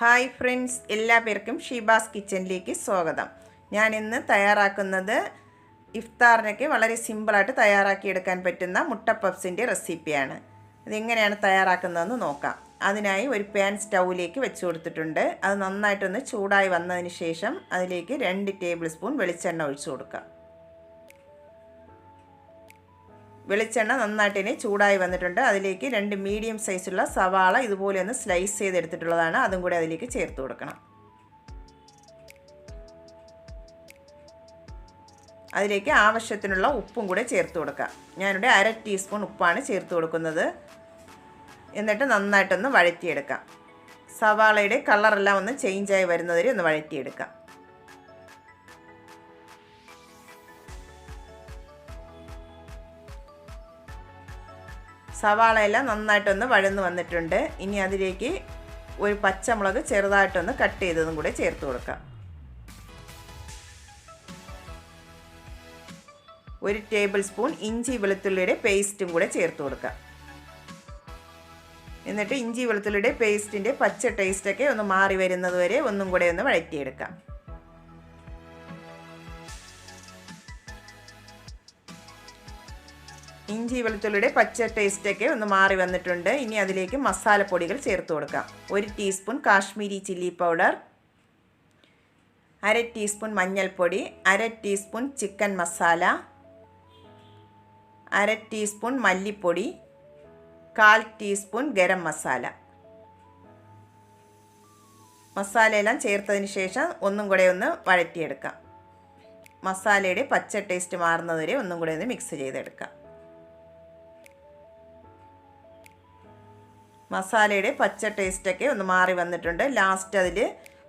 Hi friends എല്ലാ പേർക്കും ഷീബാസ് കിച്ചണിലേക്ക് സ്വാഗതം. ഞാൻ ഇന്ന് തയ്യാറാക്കുന്നത് ഇഫ്താറിനൊക്കെ വളരെ സിമ്പിളായിട്ട് തയ്യാറാക്കിയെടുക്കാൻ പറ്റുന്ന മുട്ട പഫ്സിന്റെ റെസിപ്പിയാണ്. അതെങ്ങനെയാണ് തയ്യാറാക്കുന്നതെന്ന് നോക്കാം. അതിനായി ഒരു പാൻ സ്റ്റൗവിലേക്ക് വെച്ച് കൊടുത്തിട്ടുണ്ട്. അത് നന്നായിട്ടൊന്ന് ചൂടായി വന്നതിന് ശേഷം അതിലേക്ക് രണ്ട് ടേബിൾ സ്പൂൺ വെളിച്ചെണ്ണ ഒഴിച്ചു കൊടുക്കാം. വെളിച്ചെണ്ണ നന്നായിട്ടിനെ ചൂടായി വന്നിട്ടുണ്ട്. അതിലേക്ക് രണ്ട് മീഡിയം സൈസുള്ള സവാള ഇതുപോലെ ഒന്ന് സ്ലൈസ് ചെയ്തെടുത്തിട്ടുള്ളതാണ്. അതും കൂടി അതിലേക്ക് ചേർത്ത് കൊടുക്കണം. അതിലേക്ക് ആവശ്യത്തിനുള്ള ഉപ്പും കൂടെ ചേർത്ത് കൊടുക്കാം. ഞാനിവിടെ അര ടീസ്പൂൺ ഉപ്പാണ് ചേർത്ത് കൊടുക്കുന്നത്. എന്നിട്ട് നന്നായിട്ടൊന്ന് വഴറ്റിയെടുക്കാം. സവാളയുടെ കളറെല്ലാം ഒന്ന് ചേഞ്ചായി വരുന്നവരെ ഒന്ന് വഴറ്റിയെടുക്കാം. സവാളയെല്ലാം നന്നായിട്ടൊന്ന് വഴന്ന് വന്നിട്ടുണ്ട്. ഇനി അതിലേക്ക് ഒരു പച്ചമുളക് ചെറുതായിട്ടൊന്ന് കട്ട് ചെയ്തതും കൂടെ ചേർത്ത് കൊടുക്കാം. ഒരു ടേബിൾ സ്പൂൺ ഇഞ്ചി വെളുത്തുള്ളിയുടെ പേസ്റ്റും കൂടെ ചേർത്ത് കൊടുക്കാം. എന്നിട്ട് ഇഞ്ചി വെളുത്തുള്ളിയുടെ പേസ്റ്റിന്റെ പച്ച ടേസ്റ്റൊക്കെ ഒന്ന് മാറി വരുന്നത് വരെ ഒന്നും കൂടെ ഒന്ന് വഴറ്റിയെടുക്കാം. ഇഞ്ചി വെളുത്തുള്ളിയുടെ പച്ച ടേസ്റ്റൊക്കെ ഒന്ന് മാറി വന്നിട്ടുണ്ട്. ഇനി അതിലേക്ക് മസാലപ്പൊടികൾ ചേർത്ത് കൊടുക്കാം. ഒരു ടീസ്പൂൺ കാശ്മീരി ചില്ലി പൗഡർ അര ടീസ്പൂൺ മഞ്ഞൾപ്പൊടി അര ടീസ്പൂൺ ചിക്കൻ മസാല അര ടീസ്പൂൺ മല്ലിപ്പൊടി കാൽ ടീസ്പൂൺ ഗരം മസാല. മസാലയെല്ലാം ചേർത്തതിന് ശേഷം ഒന്നും കൂടെ ഒന്ന് വഴറ്റിയെടുക്കാം. മസാലയുടെ പച്ച ടേസ്റ്റ് മാറുന്നതുവരെ ഒന്നും കൂടെ ഒന്ന് മിക്സ് ചെയ്തെടുക്കാം. മസാലയുടെ പച്ച ടേസ്റ്റൊക്കെ ഒന്ന് മാറി വന്നിട്ടുണ്ട്. ലാസ്റ്റ് അതിൽ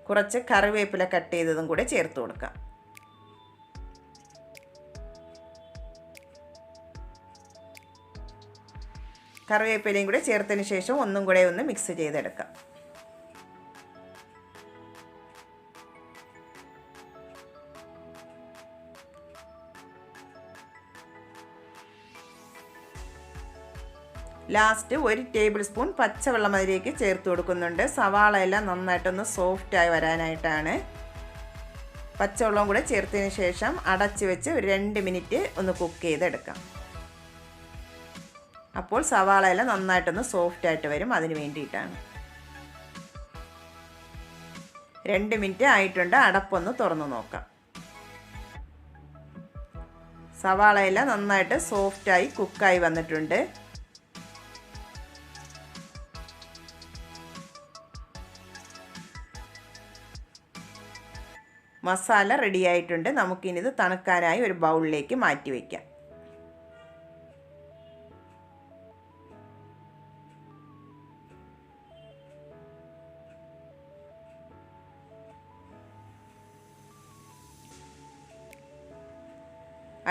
കുറച്ച് കറിവേപ്പില കട്ട് ചെയ്തതും കൂടെ ചേർത്ത് കൊടുക്കാം. കറിവേപ്പിലയും കൂടെ ചേർത്തതിന് ശേഷം ഒന്നും കൂടെ ഒന്ന് മിക്സ് ചെയ്തെടുക്കാം. ലാസ്റ്റ് ഒരു ടേബിൾ സ്പൂൺ പച്ചവെള്ളം അതിലേക്ക് ചേർത്ത് കൊടുക്കുന്നുണ്ട്. സവാള എല്ലാം നന്നായിട്ടൊന്ന് സോഫ്റ്റായി വരാനായിട്ടാണ്. പച്ചവെള്ളം കൂടെ ചേർത്തതിന് ശേഷം അടച്ച് വെച്ച് ഒരു രണ്ട് മിനിറ്റ് ഒന്ന് കുക്ക് ചെയ്തെടുക്കാം. അപ്പോൾ സവാള എല്ലാം നന്നായിട്ടൊന്ന് സോഫ്റ്റായിട്ട് വരും അതിന് വേണ്ടിയിട്ടാണ്. രണ്ട് മിനിറ്റ് ആയിട്ടുണ്ട്. അടപ്പൊന്ന് തുറന്നു നോക്കാം. സവാള എല്ലാം നന്നായിട്ട് സോഫ്റ്റായി കുക്കായി വന്നിട്ടുണ്ട്. മസാല റെഡി ആയിട്ടുണ്ട്. നമുക്കിനിത് തണുക്കാനായി ഒരു ബൗളിലേക്ക് മാറ്റി വയ്ക്കാം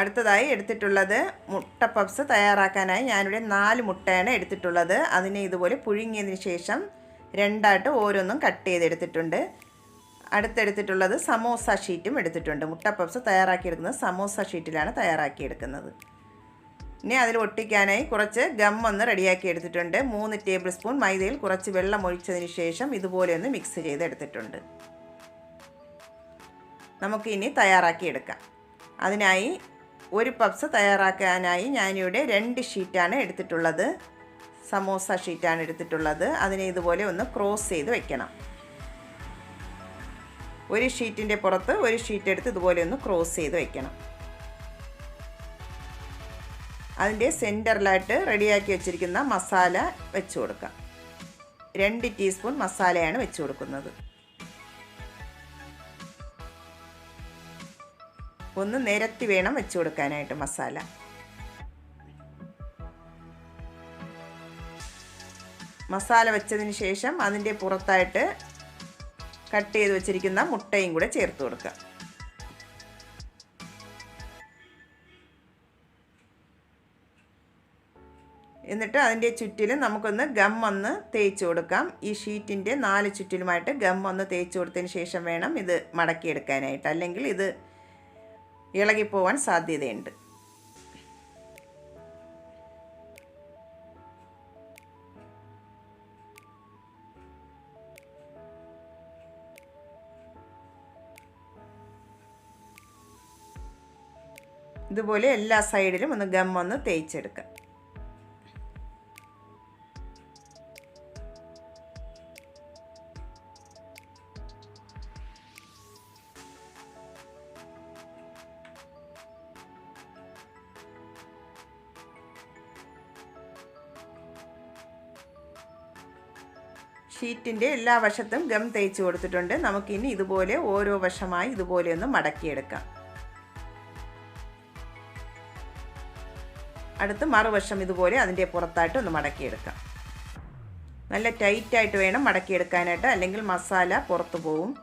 അടുത്തതായി എടുത്തിട്ടുള്ളത് മുട്ട പപ്സ് തയ്യാറാക്കാനായി ഞാനിവിടെ നാല് മുട്ടയാണ് എടുത്തിട്ടുള്ളത്. അതിനെ ഇതുപോലെ പുഴുങ്ങിയതിന് ശേഷം രണ്ടായിട്ട് ഓരോന്നും കട്ട് ചെയ്തെടുത്തിട്ടുണ്ട്. അടുത്തെടുത്തിട്ടുള്ളത് സമോസ ഷീറ്റും എടുത്തിട്ടുണ്ട്. മുട്ട പപ്സ് തയ്യാറാക്കിയെടുക്കുന്നത് സമോസ ഷീറ്റിലാണ് തയ്യാറാക്കിയെടുക്കുന്നത്. ഇനി അതിൽ ഒട്ടിക്കാനായി കുറച്ച് ഗം ഒന്ന് റെഡിയാക്കി എടുത്തിട്ടുണ്ട്. മൂന്ന് ടേബിൾ സ്പൂൺ മൈദയിൽ കുറച്ച് വെള്ളം ഒഴിച്ചതിന് ശേഷം ഇതുപോലെ ഒന്ന് മിക്സ് ചെയ്തെടുത്തിട്ടുണ്ട്. നമുക്ക് ഇനി തയ്യാറാക്കിയെടുക്കാം അതിനായി ഒരു പപ്സ് തയ്യാറാക്കാനായി ഞാനിവിടെ രണ്ട് ഷീറ്റാണ് എടുത്തിട്ടുള്ളത്. സമോസ ഷീറ്റാണ് എടുത്തിട്ടുള്ളത്. അതിനെ ഇതുപോലെ ഒന്ന് ക്രോസ് ചെയ്ത് വെക്കണം. ഒരു ഷീറ്റിന്റെ പുറത്ത് ഒരു ഷീറ്റ് എടുത്ത് ഇതുപോലെ ഒന്ന് ക്രോസ് ചെയ്ത് വയ്ക്കണം അതിന്റെ സെന്ററിലായിട്ട് റെഡിയാക്കി വെച്ചിരിക്കുന്ന മസാല വെച്ച് കൊടുക്കാം രണ്ട് ടീസ്പൂൺ മസാലയാണ് വെച്ച് കൊടുക്കുന്നത്. ഒന്ന് നിരത്തി വേണം വെച്ച് കൊടുക്കാനായിട്ട് മസാല. മസാല വെച്ചതിന് ശേഷം അതിന്റെ പുറത്തായിട്ട് കട്ട് ചെയ്ത് വെച്ചിരിക്കുന്ന മുട്ടയും കൂടെ ചേർത്ത് കൊടുക്കുക. എന്നിട്ട് അതിന്റെ ചുറ്റിലും നമുക്കൊന്ന് ഗം ഒന്ന് തേച്ച് കൊടുക്കാം. ഈ ഷീറ്റിന്റെ നാല് ചുറ്റിലുമായിട്ട് ഗം ഒന്ന് തേച്ച് കൊടുത്തതിന് ശേഷം വേണം ഇത് മടക്കിയെടുക്കാനായിട്ട്. അല്ലെങ്കിൽ ഇത് ഇളകിപ്പോവാൻ സാധ്യതയുണ്ട്. ഇതുപോലെ എല്ലാ സൈഡിലും ഒന്ന് ഗം ഒന്ന് തേച്ചെടുക്കുക ഷീറ്റിന്റെ എല്ലാ വശത്തും ഗം തേച്ച് കൊടുത്തിട്ടുണ്ട്. നമുക്കിനി ഇതുപോലെ ഓരോ വശമായി ഇതുപോലെ ഒന്ന് മടക്കിയെടുക്കാം. അടുത്ത് മറുവശം ഇതുപോലെ അതിന്റെ പുറത്തായിട്ട് ഒന്ന് മടക്കിയെടുക്കാം. നല്ല ടൈറ്റായിട്ട് വേണം മടക്കിയെടുക്കാനായിട്ട്. അല്ലെങ്കിൽ മസാല പുറത്തു പോവും.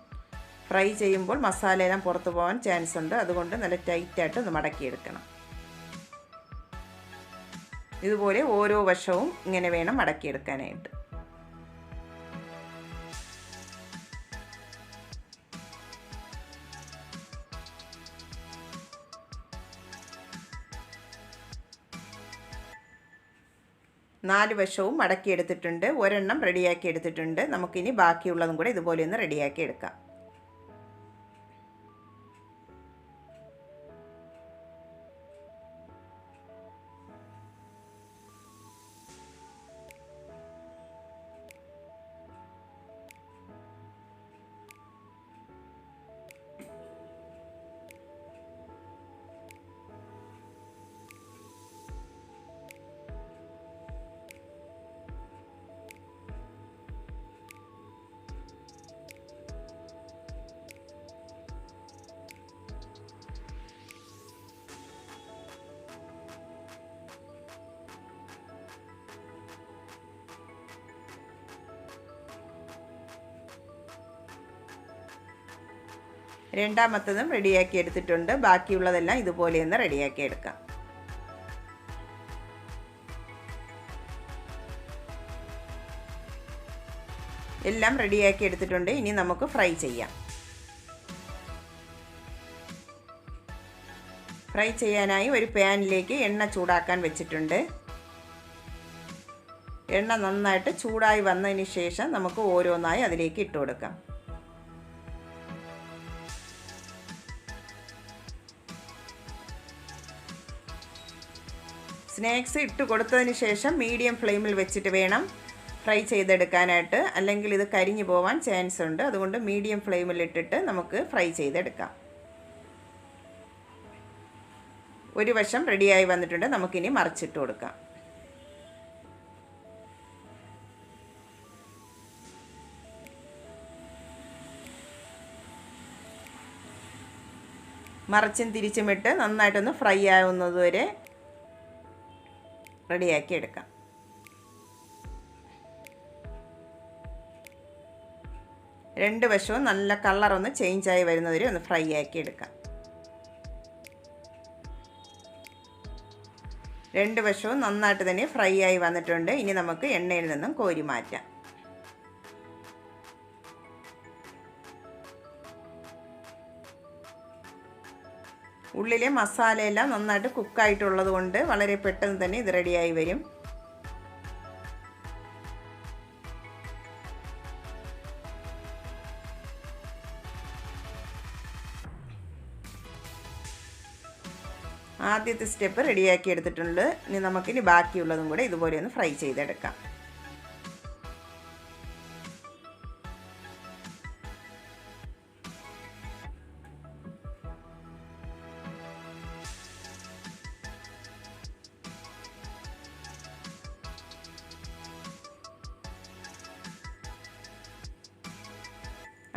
ഫ്രൈ ചെയ്യുമ്പോൾ മസാല എല്ലാം പുറത്തു പോകാൻ ചാൻസ് ഉണ്ട്. അതുകൊണ്ട് നല്ല ടൈറ്റായിട്ട് ഒന്ന് മടക്കിയെടുക്കണം. ഇതുപോലെ ഓരോ വശവും ഇങ്ങനെ വേണം മടക്കിയെടുക്കാനായിട്ട്. നാല് വശവും മടക്കി എടുത്തിട്ടുണ്ട് ഒരെണ്ണം റെഡിയാക്കി എടുത്തിട്ടുണ്ട്. നമുക്കിനി ബാക്കിയുള്ളതും കൂടെ ഇതുപോലെ ഒന്ന് റെഡിയാക്കി എടുക്കാം. രണ്ടാമത്തതും റെഡിയാക്കി എടുത്തിട്ടുണ്ട്. ബാക്കിയുള്ളതെല്ലാം ഇതുപോലെ ഒന്ന് റെഡിയാക്കി എടുക്കാം. എല്ലാം റെഡിയാക്കി എടുത്തിട്ടുണ്ട്. ഇനി നമുക്ക് ഫ്രൈ ചെയ്യാം. ഫ്രൈ ചെയ്യാനായി ഒരു പാനിലേക്ക് എണ്ണ ചൂടാക്കാൻ വെച്ചിട്ടുണ്ട്. എണ്ണ നന്നായിട്ട് ചൂടായി വന്നതിന് ശേഷം നമുക്ക് ഓരോന്നായി അതിലേക്ക് ഇട്ട് കൊടുക്കാം. സ്നാക്സ് ഇട്ട് കൊടുത്തതിന് ശേഷം മീഡിയം ഫ്ലെയിമിൽ വെച്ചിട്ട് വേണം ഫ്രൈ ചെയ്തെടുക്കാനായിട്ട്. അല്ലെങ്കിൽ ഇത് കരിഞ്ഞു പോവാൻ ചാൻസ് ഉണ്ട്. അതുകൊണ്ട് മീഡിയം ഫ്ലെയിമിൽ ഇട്ടിട്ട് നമുക്ക് ഫ്രൈ ചെയ്തെടുക്കാം. ഒരു വശം റെഡിയായി വന്നിട്ടുണ്ട്. നമുക്കിനി മറിച്ചിട്ട് കൊടുക്കാം. മറിച്ചും തിരിച്ചുമിട്ട് നന്നായിട്ടൊന്ന് ഫ്രൈ ആവുന്നതുവരെ റെഡിയാക്കി എടുക്കാം. രണ്ട് വശവും നല്ല കളർ കളറൊന്ന് ചേഞ്ചായി വരുന്നവരെ ഒന്ന് ഫ്രൈ ആക്കി എടുക്കാം. രണ്ട് വശവും നന്നായിട്ട് തന്നെ ഫ്രൈ ആയി വന്നിട്ടുണ്ട്. ഇനി നമുക്ക് എണ്ണയിൽ നിന്നും കോരി മാറ്റാം. ഉള്ളിലെ മസാലയെല്ലാം നന്നായിട്ട് കുക്കായിട്ടുള്ളത് കൊണ്ട് വളരെ പെട്ടെന്ന് തന്നെ ഇത് റെഡിയായി വരും. ആദ്യത്തെ സ്റ്റെപ്പ് റെഡിയാക്കി എടുത്തിട്ടുണ്ട്. ഇനി നമുക്കിനി ബാക്കിയുള്ളതും കൂടെ ഇതുപോലെ ഒന്ന് ഫ്രൈ ചെയ്തെടുക്കാം.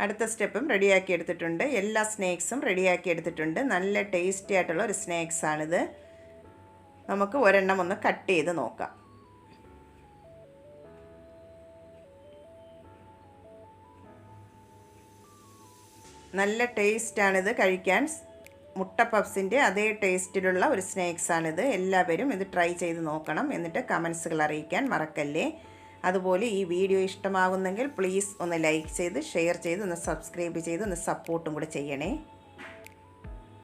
അടുത്ത സ്റ്റെപ്പും റെഡിയാക്കി എടുത്തിട്ടുണ്ട്. എല്ലാ സ്നാക്സും റെഡിയാക്കി എടുത്തിട്ടുണ്ട്. നല്ല ടേസ്റ്റി ആയിട്ടുള്ള ഒരു സ്നാക്സ് ആണിത് നമുക്ക് ഒരെണ്ണം ഒന്ന് കട്ട് ചെയ്ത് നോക്കാം. നല്ല ടേസ്റ്റാണിത് കഴിക്കാൻ. മുട്ട പഫ്സിന്റെ അതേ ടേസ്റ്റിലുള്ള ഒരു സ്നാക്സാണിത്. എല്ലാവരും ഇത് ട്രൈ ചെയ്ത് നോക്കണം. എന്നിട്ട് കമൻസുകൾ അറിയിക്കാൻ മറക്കല്ലേ. അതുപോലെ ഈ വീഡിയോ ഇഷ്ടമാകുന്നെങ്കിൽ പ്ലീസ് ഒന്ന് ലൈക്ക് ചെയ്ത് ഷെയർ ചെയ്ത് ഒന്ന് സബ്സ്ക്രൈബ് ചെയ്ത് ഒന്ന് സപ്പോർട്ടും കൂടെ ചെയ്യണേ.